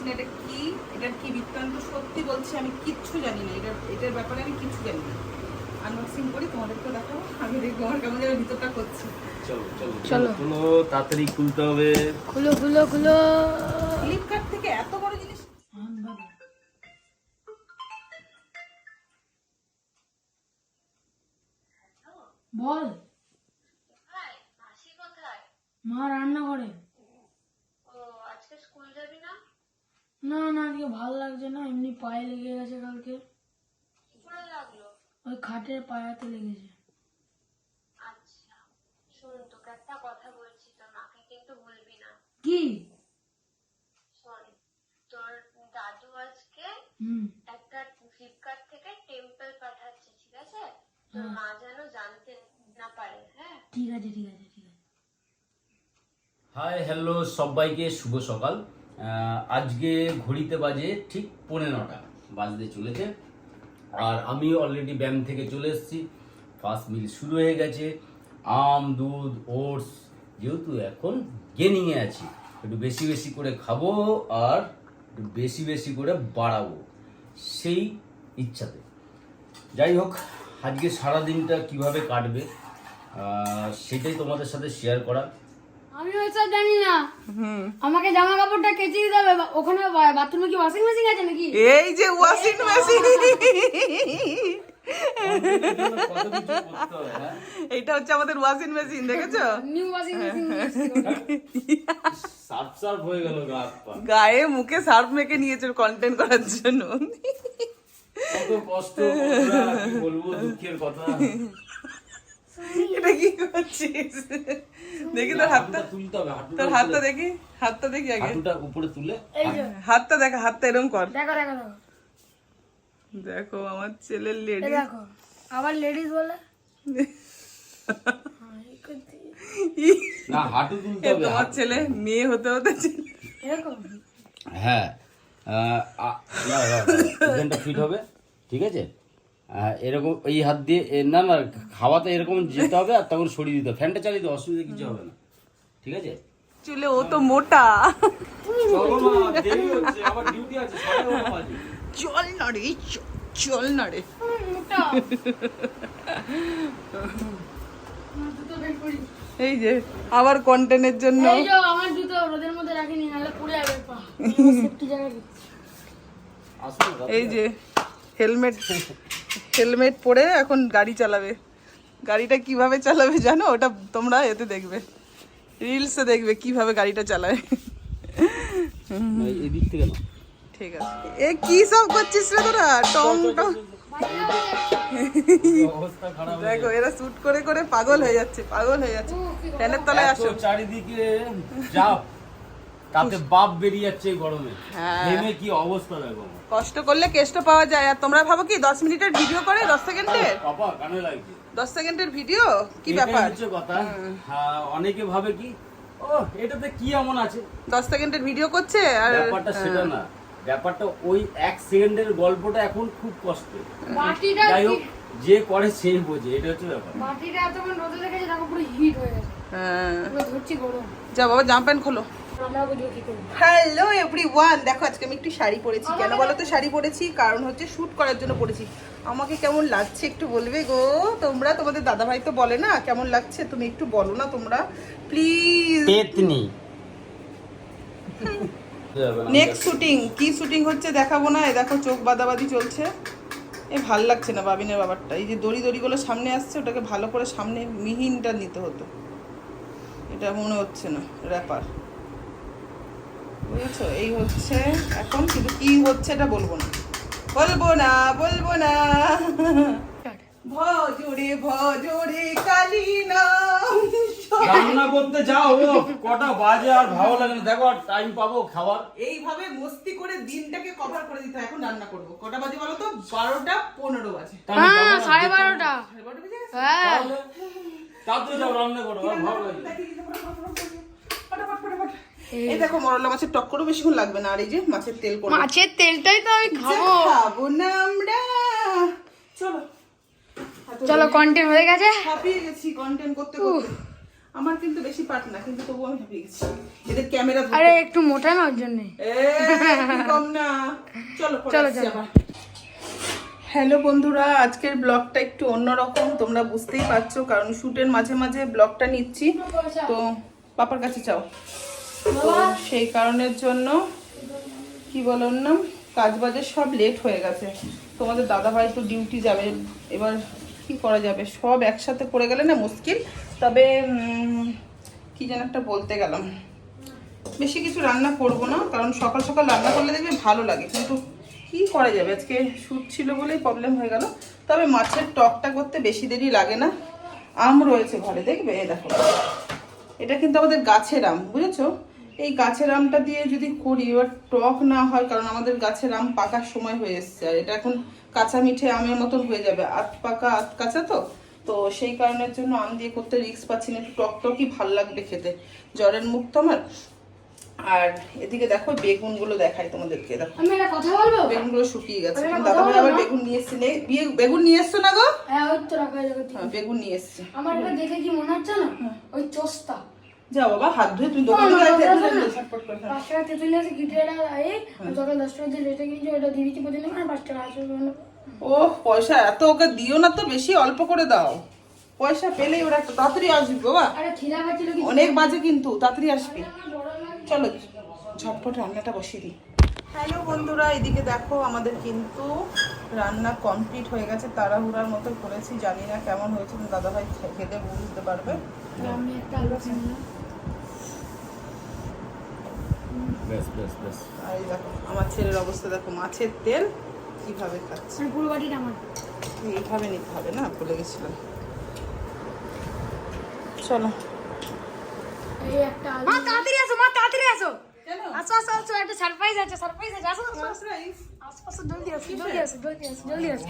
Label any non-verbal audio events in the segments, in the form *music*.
পারছি না এটা কি? এটার কি বৃত্তান্ত সত্যি বলছি আমি কিচ্ছু জানি না। এটার এটার ব্যাপারে আমি কিচ্ছু জানি না। আনবক্সিং করি তোমাদেরকে দেখাবো। আমি দেখব আমার কেমন যেন ভিতরটা করছে। চলো চলো। চলো। চলো তাড়াতাড়ি খুলতে হবে। খুলো খুলো খুলো। ফ্লিপকার্ট থেকে এত বড় জিনিস বল। মা রান্না করে ও আজকে স্কুল যাবি না না না আজকে ভালো লাগছে না এমনি পায়ে লেগে গেছে কালকে। লাগল? ওই খাটের পায়াতে লেগেছে। আচ্ছা শোন তোকে একটা কথা বলছি তোর মাকে কিন্তু বলবি না। কি? শোন তোর দাদু আজকে হুম। একটা ফ্লিপকার্ট থেকে টেম্পল পাঠাচ্ছে ঠিক আছে? তোর মা যেন জানতে না পারে হ্যাঁ? ঠিক আছে ঠিক আছে ঠিক আছে। হাই হ্যালো সবাইকে শুভ সকাল। আজকে ঘড়িতে বাজে ঠিক পৌনে নটা। বাজতে চলেছে। আর আমি অলরেডি ব্যায়াম থেকে চলে এসেছি। ফার্স্ট মিল শুরু হয়ে গেছে। আম, দুধ, ওটস, যেহেতু এখন গেনিংয়ে আছি, একটু বেশি বেশি করে খাব আর একটু বেশি বেশি করে বাড়াবো, সেই ইচ্ছাতে। যাই হোক, আজকে সারা দিনটা কীভাবে কাটবে সেটাই তোমাদের সাথে শেয়ার করা। আমি ওইসব জানি না। আমাকে জামা কাপড়টা কেচে দিতে হবে ওখানে বাথরুমে কি ওয়াশিং মেশিন আছে নাকি? এই যে ওয়াশিং মেশিন? এইটা হচ্ছে আমাদের ওয়াশিং মেশিন দেখেছ? New washing machine surf surf হয়ে গেল। গায়ে মুখে সার্ফ মেখে নিয়েছে কন্টেন্ট করার জন্য। কত কষ্ট বলব দুঃখের কথা। *laughs* এটা কি করছিস? দেখি তোর হাতটা। তুলতে হবে তোর হাতটা দেখি হাতটা দেখি আগে। হাঁটুটা উপরে তুলে। হাতটা দেখা হাতটা এরকম কর। দেখো দেখো দেখো। দেখো আমার ছেলের এই লেডি দেখো আবার লেডিস বলে? *laughs* না হাঁটু তুলতে হবে তোমার ছেলে মেয়ে হতে হতে হ্যাঁ ফিট হবে ঠিক আছে? এরকম এই হাত দিয়ে এ, না না খাওয়াতে এরকম যেতে হবে আর তখন সরিয়ে দিতে হবে। ফ্যানটা চালিয়ে দিতে অসুবিধা কিছু হবে না। ঠিক আছে? চুলে ও তো মোটা। চলো না দেরি হচ্ছে আমার ডিউটি আছে সাড়ে নটা বাজে। চল না রে চ- চল না রে। এই যে আবার কন্টেন্টের জন্য। এই যে আমার জুতো রোদের মধ্যে রাখিনি নাহলে পুড়ে যাবে পা। *laughs* সেফটি এই যে হেলমেট *laughs* হেলমেট পরে এখন গাড়ি চালাবে। গাড়িটা কীভাবে চালাবে জানো? ওটা তোমরা এতে দেখবে। রিলসে দেখবে কীভাবে গাড়িটা চালায়। না, থেকে না ঠিক আছে। এ কি সব করছিস রে তোরা? টং টং। দেখো এরা শুট করে করে পাগল হয়ে যাচ্ছে পাগল হয়ে যাচ্ছে। ফ্যানের তলায় আসো। চারিদিকে চাপ তাতে বাপ বেরিয়ে যাচ্ছে গরমে। হ্যাঁ। ঘেমে কি অবস্থা দেখো। কষ্ট করলে কেষ্ট পাওয়া যায়। আর তোমরা ভাবো কি দশ মিনিটের ভিডিও করে দশ সেকেন্ডের পাপা কানে লাগছে। দশ সেকেন্ডের ভিডিও? কি ব্যাপার? হচ্ছে কথা। হ্যাঁ, অনেকে ভাবে কি ও এটাতে কি এমন আছে? দশ সেকেন্ডের ভিডিও করছে আর ব্যাপারটা সেটা না। ব্যাপারটা ওই এক সেকেন্ডের গল্পটা এখন খুব কষ্ট। যাই হোক যে করে সেই বোঝে এটা হচ্ছে ব্যাপার। বাটিটা এতক্ষণ রোদে রেখেছে দেখো পুরো হিট হয়ে গেছে। হ্যাঁ। পুরো ধরছি গরম। যা বাবা জামা প্যান্ট খোলো। হ্যালো এভরিওয়ান দেখো আজকে আমি একটু শাড়ি পরেছি। কেন বলো তো? শাড়ি পরেছি কারণ হচ্ছে শুট করার জন্য পরেছি। আমাকে কেমন লাগছে একটু বলবে গো? তোমরা তোমাদের দাদা ভাই তো বলে না কেমন লাগছে? তুমি একটু বলো না তোমরা। প্লিজ পেতনি। নেক্সট শুটিং কি শুটিং হচ্ছে দেখাবো না? এ দেখো চোখ বাদাবাদি চলছে। এ ভালো লাগছে না বাবিনের ব্যাপারটা। এই যে দড়ি দড়িগুলো সামনে আসছে ওটাকে ভালো করে সামনে মিহিনটা নিতে হতো। এটা মনে হচ্ছে না র্যাপার বুঝেছ এই হচ্ছে এখন কিন্তু কি হচ্ছে এটা বলব না বলব না বলব না ভজরে ভজরে কালী নাম রান্না করতে যাও কটা বাজে আর ভালো লাগে না দেখো টাইম পাবো খাবার এইভাবে মস্তি করে দিনটাকে কভার করে দিতে হয়। এখন রান্না করব কটা বাজে বলো তো বারোটা পনেরো বাজে হ্যাঁ সাড়ে বারোটা? হ্যাঁ তাড়াতাড়ি যাও রান্না করো ভালো লাগে। এই দেখো মরলা মাছের টক্করও বেশিক্ষণ লাগবে না আর এই যে মাছের তেল করে মাছের তেলটাই তো আমি খাব। খাব না আমরা। চলো। চলো কন্টেন্ট হয়ে গেছে। হাঁপিয়ে গেছি কন্টেন্ট করতে করতে। আমার কিন্তু বেশি পাট না কিন্তু তবু আমি হাঁপিয়ে গেছি। এদের ক্যামেরা আরে একটু মোটা না ওর জন্যে। কম না। চলো চলো, চলো। হ্যালো বন্ধুরা আজকের ব্লগটা একটু অন্যরকম তোমরা বুঝতেই পারছ কারণ শুটের মাঝে মাঝে ব্লগটা নিচ্ছি। তো পাপার কাছে চাও সেই কারণের জন্য কি বলুন না কাজ বাজে সব লেট হয়ে গেছে। তোমাদের দাদা ভাই তো ডিউটি যাবে। এবার কি করা যাবে? সব একসাথে করে গেলে না মুশকিল। তবে কি যেন একটা বলতে গেলাম। বেশি কিছু রান্না করব না, কারণ সকাল সকাল রান্না করলে দেখবে ভালো লাগে। কিন্তু কি করা যাবে? আজকে শ্যুট ছিল বলেই প্রবলেম হয়ে গেল। তবে মাছের টকটা করতে বেশি দেরি লাগে না। আম রয়েছে ঘরে, দেখবে? দেখো। এটা কিন্তু আমাদের গাছের আম, বুঝেছ? এই গাছের আমটা দিয়ে যদি করি এবার টক না হয় কারণ আমাদের গাছের আম পাকার সময় হয়ে এসছে আর এটা এখন কাঁচা মিঠে আমের মতন হয়ে যাবে আত পাকা আত কাঁচা তো? তো সেই কারণের জন্য আম দিয়ে করতে রিক্স পাচ্ছি না একটু টক টকই ভালো লাগবে খেতে। জ্বরের মুখ তো আমার। আর এদিকে দেখো বেগুনগুলো দেখাই তোমাদেরকে দেখো। আমি একটা কথা বলব? বেগুনগুলো শুকিয়ে গেছে। দাদা ভাই আবার বেগুন নিয়ে এসছে বিয়ে- বেগুন নিয়ে এসছো না গো? হ্যাঁ ওই তো রাখা যাবে। হ্যাঁ বেগুন নিয়ে এসছে। আমার এটা দেখে কি মনে হচ্ছে না ওই চোস্তা। বাবা হাত ধুয়ে তুমি দোকানে যাইতে। ঝটপট করে হ্যাঁ। পাঁচ টাকা তেঁতুল আছে গিটারটা এই সকাল দশ টাকা দিয়ে রেটে কিনছি ওটা দিয়ে দিচ্ছি প্রতিদিন পাঁচ টাকা আসবে ও পয়সা এত ওকে দিও না তো বেশি অল্প করে দাও। পয়সা পেলেই ওরা একটা তাড়াতাড়ি আসবি বাবা। অনেক বাজে কিন্তু তাড়াতাড়ি আসবি। চলো ঝটপট রান্নাটা বসিয়ে দিই। হ্যালো বন্ধুরা এদিকে দেখো আমাদের কিন্তু রান্না কমপ্লিট হয়ে গেছে তাড়াহুড়ার মতো করেছি জানি না কেমন হয়েছে দাদা ভাই খেতে বুঝতে পারবে। আমি একটা আর দেখো আমার ছেলের অবস্থা দেখো মাছের তেল কীভাবে খাচ্ছে? পুরো বাটিটা আমার। এইভাবে নিতে হবে না? ভুলে গেছিলাম। চলো। মা তাড়াতাড়ি আসো মা তাড়াতাড়ি আসো। আসো আসো আসো একটা সারপ্রাইজ আছে সারপ্রাইজ আছে আসো আসো। জলদি আসো জলদি আসো জলদি আসো জলদি আসো।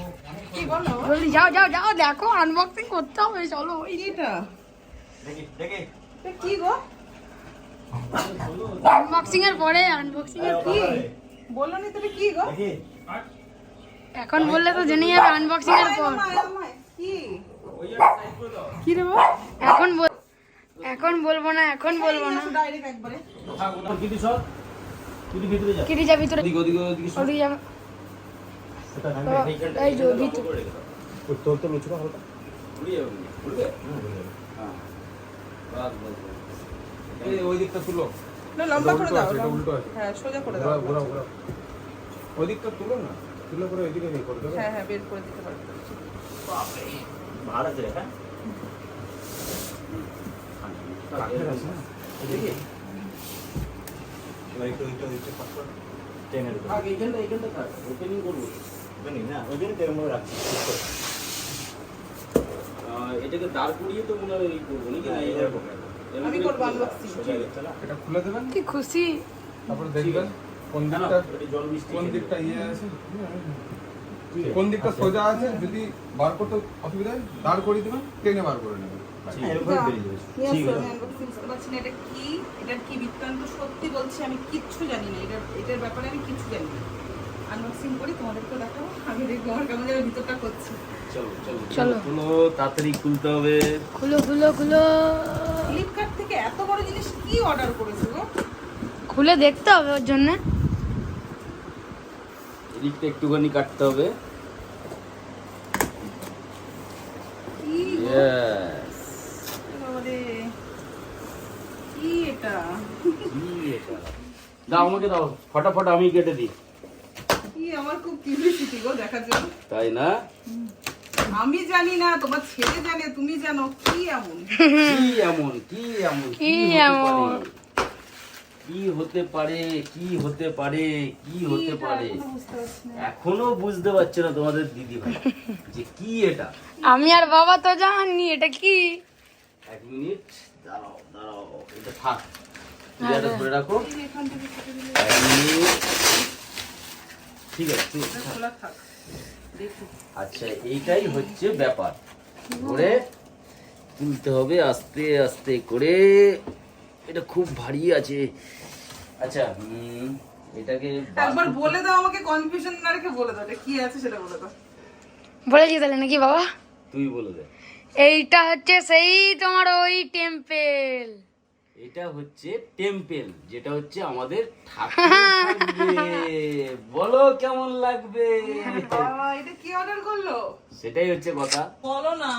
জলদি যাও যাও যাও দেখো আনবক্সিং করতে হবে চলো। এটা কি গো? আনবক্সিং এর পরে আনবক্সিং এর কি? বলল নি তুমি কি গো? এখন বললে তো জেনে যাবে আনবক্সিং এর পর। কি? কি দেবো? এখন বল এখন বলব না এখন বলব না। ডাইরেক্ট একবারে। কিটি সর কিটি ভিতরে যা কিটি যা ভিতরে ওদিকে ওদিকে ওদিকে সর ওদিকে যাবে এই যে ভিতরে উড়িয়ে যাবে। উড়বে হ্যাঁ। বাস বাস। এই ওই দিকটা তুলো। না লম্বা করে দাও উল্টো আছে। হ্যাঁ সোজা করে দাও। ওই দিকটা তুলো না তুলে করে ওইদিকে নিয়ে করে দেবে। হ্যাঁ হ্যাঁ বের করে দিতে পারবে কাঠের আছে না? থাক এইখানটা এইখানটা থাক ওপেনিং করব আহ, এটাকে দাঁড় করিয়ে তো মনে হয় এই করব নাকি? না এইরকম আমি করব আনবক্সিং এটা খুলে দেবেন? কি খুশি? তারপরে দেখবেন কোন দিকটা জল মিষ্টি কোন দিকটা ইয়ে আছে? কোন দিকটা সোজা আছে? যদি বার করতে অসুবিধা হয় দাঁড় করিয়ে দেবেন টেনে বার করে নেবেন। কি? বৃত্তান্ত সত্যি বলছি আমি কিচ্ছু জানি না। এটা এটার ব্যাপারে আমি কিচ্ছু জানি না। আনবক্সিং করি তোমাদেরকে দেখাবো। আমি দেখব আমার কেমন যেন ভিতরটা করছি। চলো চলো। চলো। চলো তাড়াতাড়ি খুলতে হবে। খুলো খুলো খুলো। ফ্লিপকার্ট থেকে এত বড় জিনিস কি অর্ডার করেছ গো? খুলে দেখতে হবে ওর জন্য। এদিকটা একটুখানি কাটতে হবে। কি এটা? কি এটা? দাও আমাকে দাও। ফটাফট আমি কেটে দিই। কি আমার খুব কিউরিয়াসিটি গো দেখার জন্য। তাই না? আমি জানি না তোমার ছেলে জানে তুমি জানো কি এমন? কি এমন কি এমন কি হতে এমন? পারে? কি হতে পারে কি হতে পারে কি হতে পারে? এখনও বুঝতে পারছে না তোমাদের দিদি ভাই যে কি এটা? আমি আর বাবা তো জানি এটা কি? এক মিনিট দাঁড়াও দাঁড়াও এটা থাক। ক্লিয়ার করে রাখো। এক মিনিট। ঠিক আছে ঠিক আচ্ছা এইটাই হচ্ছে ব্যাপার। করে তুলতে হবে আস্তে আস্তে করে। এটা খুব ভারী আছে। আচ্ছা এটাকে বার একবার বলে দাও আমাকে কনফিউশন না রেখে বলে দাও এটা কি আছে সেটা বলে দাও। বলে দিয়ে তাহলে নাকি বাবা? তুই বলে দে। এইটা হচ্ছে সেই তোমার ওই টেম্পেল এটা হচ্ছে টেম্পেল যেটা হচ্ছে আমাদের ঠাকুর *laughs* বলো কেমন লাগবে? এটা কি অর্ডার করল? সেটাই হচ্ছে কথা। বলো না।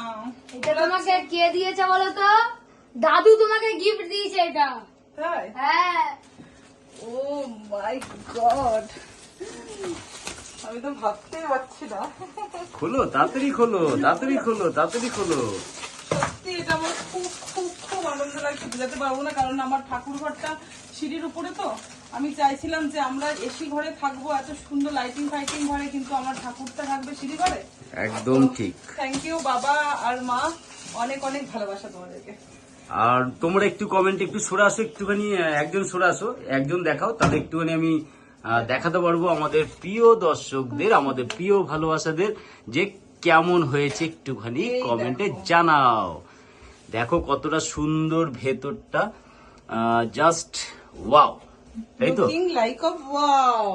এটা তোমাকে কে দিয়েছে বলো তো? দাদু তোমাকে গিফট দিয়েছে এটা। হ্যাঁ। Oh my God. আমি তো ভাবতেই পারছি না। খোলো তাড়াতাড়ি খোলো তাড়াতাড়ি খোলো তাড়াতাড়ি খোলো। সত্যি এটা আমার খুব খুব আনন্দ বোঝাতে পারব না কারণ আমার ঠাকুর ঘরটা সিঁড়ির উপরে তো। আমি চাইছিলাম যে আমরা এসি ঘরে থাকব এত সুন্দর লাইটিং ফাইটিং ঘরে কিন্তু আমার ঠাকুরটা থাকবে সিঁড়ি ঘরে। একদম ঠিক। থ্যাংক ইউ বাবা আর মা অনেক অনেক ভালোবাসা তোমাদেরকে। আর তোমরা একটু কমেন্টে একটু সরে আসো একটুখানি একজন সরে আসো একজন দেখাও তাহলে একটুখানি আমি দেখাতে পারব আমাদের প্রিয় দর্শকদের আমাদের প্রিয় ভালোবাসাদের যে কেমন হয়েছে একটুখানি কমেন্টে জানাও। দেখো কতটা সুন্দর ভেতরটা জাস্ট ওয়াও তাই তো? লাইক অফ ওয়াও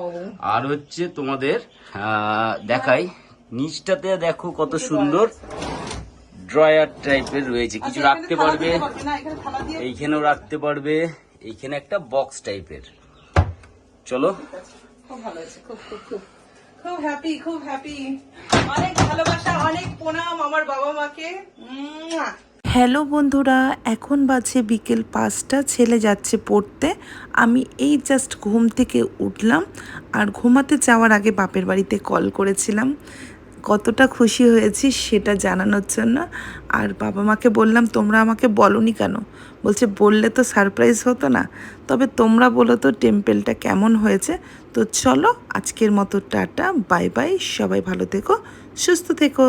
আর হচ্ছে তোমাদের দেখাই নিচটাতে দেখো কত সুন্দর ড্রয়ার টাইপের রয়েছে। কিছু রাখতে পারবে এইখানেও রাখতে পারবে এইখানে একটা বক্স টাইপের চলো। খুব ভালো হয়েছে খুব খুব খুব খুব হ্যাপি খুব হ্যাপি অনেক ভালোবাসা অনেক প্রণাম আমার বাবা মাকে। হ্যালো বন্ধুরা, এখন বাজে বিকেল পাঁচটা, ছেলে যাচ্ছে পড়তে। আমি এই জাস্ট ঘুম থেকে উঠলাম আর ঘুমাতে যাওয়ার আগে বাপের বাড়িতে কল করেছিলাম। কতটা খুশি হয়েছি সেটা জানানোর জন্য। আর বাবা মাকে বললাম, তোমরা আমাকে বলনি কেন? বলছে, বললে তো সারপ্রাইজ হতো না। তবে তোমরা বলো তো টেম্পেলটা কেমন হয়েছে। তো চলো, আজকের মতো টাটা বাই বাই সবাই ভালো থেকো, সুস্থ থেকো।